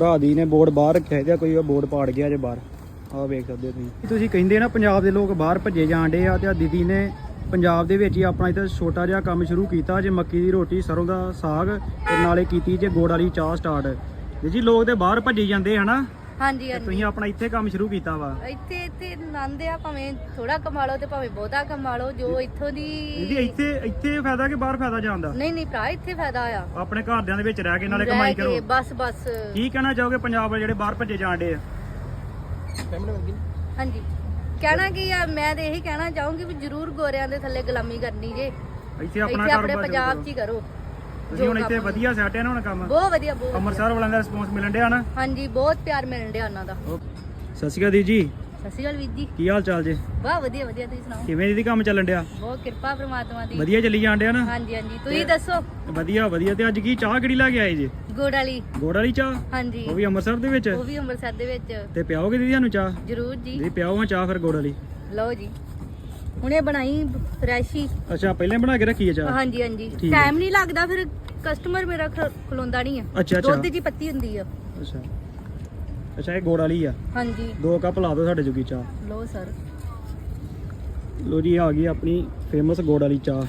ਰਾਦੀ ਨੇ ਬੋਰਡ ਬਾਹਰ ਰੱਖਿਆ ਇਹਦਾ ਕੋਈ ਬੋਰਡ ਪਾੜ ਗਿਆ ਜੇ ਬਾਹਰ। ਆਹ ਵੇਖ ਸਕਦੇ ਤੁਸੀਂ। ਤੁਸੀਂ ਕਹਿੰਦੇ ਨਾ ਪੰਜਾਬ ਦੇ ਲੋਕ ਬਾਹਰ ਭੱਜੇ ਜਾਂਦੇ ਆ ਤੇ ਆ ਦੀਦੀ ਨੇ ਪੰਜਾਬ ਦੇ ਵਿੱਚ ਹੀ ਆਪਣਾ ਇੱਥੇ ਛੋਟਾ ਜਿਹਾ ਕੰਮ ਸ਼ੁਰੂ ਕੀਤਾ ਜੇ ਮੱਕੀ ਦੀ ਰੋਟੀ, ਸਰੋਂ ਦਾ ਸਾਗ ਤੇ ਨਾਲੇ ਕੀਤੀ ਜੇ ਗੋੜ ਵਾਲੀ ਚਾਹ ਸਟਾਰਟ। ਜੀ ਲੋਕ ਤੇ ਬਾਹਰ ਭੱਜੇ ਜਾਂਦੇ ਹਨਾ? ਹਾਂਜੀ ਤੇ ਹਾਂਜੀ। ਤੁਸੀਂ ਆਪਣਾ ਇੱਥੇ ਕੰਮ ਸ਼ੁਰੂ ਕੀਤਾ ਵਾ? ਇੱਥੇ ਇੱਥੇ ਨੰਦ ਆ ਭਾਵੇਂ ਥੋੜਾ ਕਮਾ ਲਓ ਤੇ ਭਾਵੇਂ ਬਹੁਤਾ ਕਮਾ ਲਓ ਜੋ। ਇੱਥੋਂ ਦੀ ਦੀਦੀ ਇੱਥੇ ਇੱਥੇ ਫਾਇਦਾ ਕਿ ਬਾਹਰ ਫਾਇਦਾ ਜਾਂਦਾ ਨਹੀਂ ਨਹੀਂ ਭਰਾ ਇੱਥੇ ਫਾਇਦਾ ਆ। ਆਪਣੇ ਘਰਦਿਆਂ ਦੇ ਵਿੱਚ ਰਹਿ ਕੇ ਨਾਲੇ ਰਹਿ ਕਮਾਈ ਕੇ, ਕਰੋ ਬਸ ਬਸ। ਕੀ ਕਹਿਣਾ ਚਾਹੋਗੇ ਪੰਜਾਬ ਵਾਲੇ ਜਿਹੜੇ ਬਾਹਰ ਭੱਜੇ ਜਾਂਦੇ ਆ? ਹਾਂਜੀ। ਕਹਿਣਾ ਕੀ ਆ ਮੈਂ ਤੇ ਇਹੀ ਕਹਿਣਾ ਚਾਹੂੰਗੀ ਵੀ ਜ਼ਰੂਰ ਗੋਰਿਆਂ ਦੇ ਥੱਲੇ ਗੁਲਾਮੀ ਕਰਨੀ ਜੇ। ਇੱਥੇ ਆਪਣਾ ਇੱਥੇ ਆਪਣੇ ਕਾਰੋਬਾਰ ਪੰਜਾਬ 'ਚ ਹੀ ਕਰੋ। ਤੁਸੀਂ ਹੁਣ ਜੋ ਇੱਥੇ ਵਧੀਆ ਸੈਟ ਹੈ ਨਾ ਹੁਣ ਕੰਮ? ਬਹੁਤ ਵਧੀਆ ਬਹੁਤ। ਅੰਮ੍ਰਿਤਸਰ ਵਾਲਿਆਂ ਦਾ ਰਿਸਪੌਂਸ ਮਿਲਣ ਡਿਆ ਨਾ? ਹਾਂਜੀ ਬਹੁਤ ਪਿਆਰ ਮਿਲਣ ਡਿਆ ਉਹਨਾਂ ਦਾ। ਸਤਿ ਸ਼੍ਰੀ ਅਕਾਲ ਦੀ ਜੀ। ਸਤਿ ਸ਼੍ਰੀ ਅਕਾਲ ਵੀਰ ਜੀ। ਕੀ ਹਾਲ ਚਾਲ ਜੇ? ਬਹੁਤ ਵਧੀਆ ਵਧੀਆ ਤੁਸੀਂ ਸੁਣਾਓ? ਕਿਵੇਂ ਦੀਦੀ ਕੰਮ ਚੱਲਣ ਡਿਆ? ਬਹੁਤ ਕਿਰਪਾ ਪ੍ਰਮਾਤਮਾ ਦੀ। ਵਧੀਆ ਚੱਲੀ ਜਾਣ ਡਿਆ ਨਾ? ਹਾਂਜੀ ਹਾਂਜੀ। ਤੁਸੀਂ ਦੱਸੋ? ਵਧੀਆ ਵਧੀਆ। ਤੇ ਅੱਜ ਕੀ ਚਾਹ ਕਿਹੜੀ ਲੈ ਕੇ ਆਏ ਜੀ? ਗੁੜ ਵਾਲੀ। ਗੋੜ ਵਾਲੀ ਚਾਹ? ਹਾਂਜੀ। ਉਹ ਵੀ ਅੰਮ੍ਰਿਤਸਰ ਦੇ ਵਿੱਚ? ਉਹ ਵੀ ਅੰਮ੍ਰਿਤਸਰ ਦੇ ਵਿੱਚ। ਤੇ ਪਿਆਓਗੇ ਦੀਦੀ ਸਾਨੂੰ ਚਾਹ? ਜ਼ਰੂਰ ਜੀ। ਦੀਦੀ ਪਿਆਓ ਹਾਂ ਚਾਹ ਫਿਰ ਗੋੜ ਵਾਲੀ। ਲਓ ਜੀ। ਹੁਣੇ ਬਣਾਈ ਫਰੈਸ਼ ਹੀ। ਅੱਛਾ ਪਹਿਲਾਂ ਬਣਾ ਕੇ ਰੱਖੀ ਹੈ ਚਾਹ? ਹਾਂਜੀ ਹਾਂਜੀ। ਠੀਕ ਹੈ। ਟਾਈਮ ਨਹੀਂ ਲੱਗਦਾ ਫਿਰ ਕਸਟਮਰ ਮੇਰਾ ਖ- ਖਲੋਂਦਾ ਨਹੀਂ ਆ ਅੱਛਾ ਅੱਛਾ। ਦੁੱਧ ਦੀ ਪੱਤੀ ਹੁੰਦੀ ਆ। ਅੱਛਾ। ਅੱਛਾ ਇਹ ਗੋੜ ਵਾਲੀ ਆ। ਹਾਂਜੀ। ਦੋ ਕੱਪ ਲਾ ਦਿਓ ਸਾਡੇ ਜੋਗੀ ਚਾਹ। ਲਓ ਸਰ ਲੋ ਜੀ ਆ ਗਈ ਆਪਣੀ ਫੇਮਸ ਗੋੜ ਵਾਲੀ ਚਾਹ।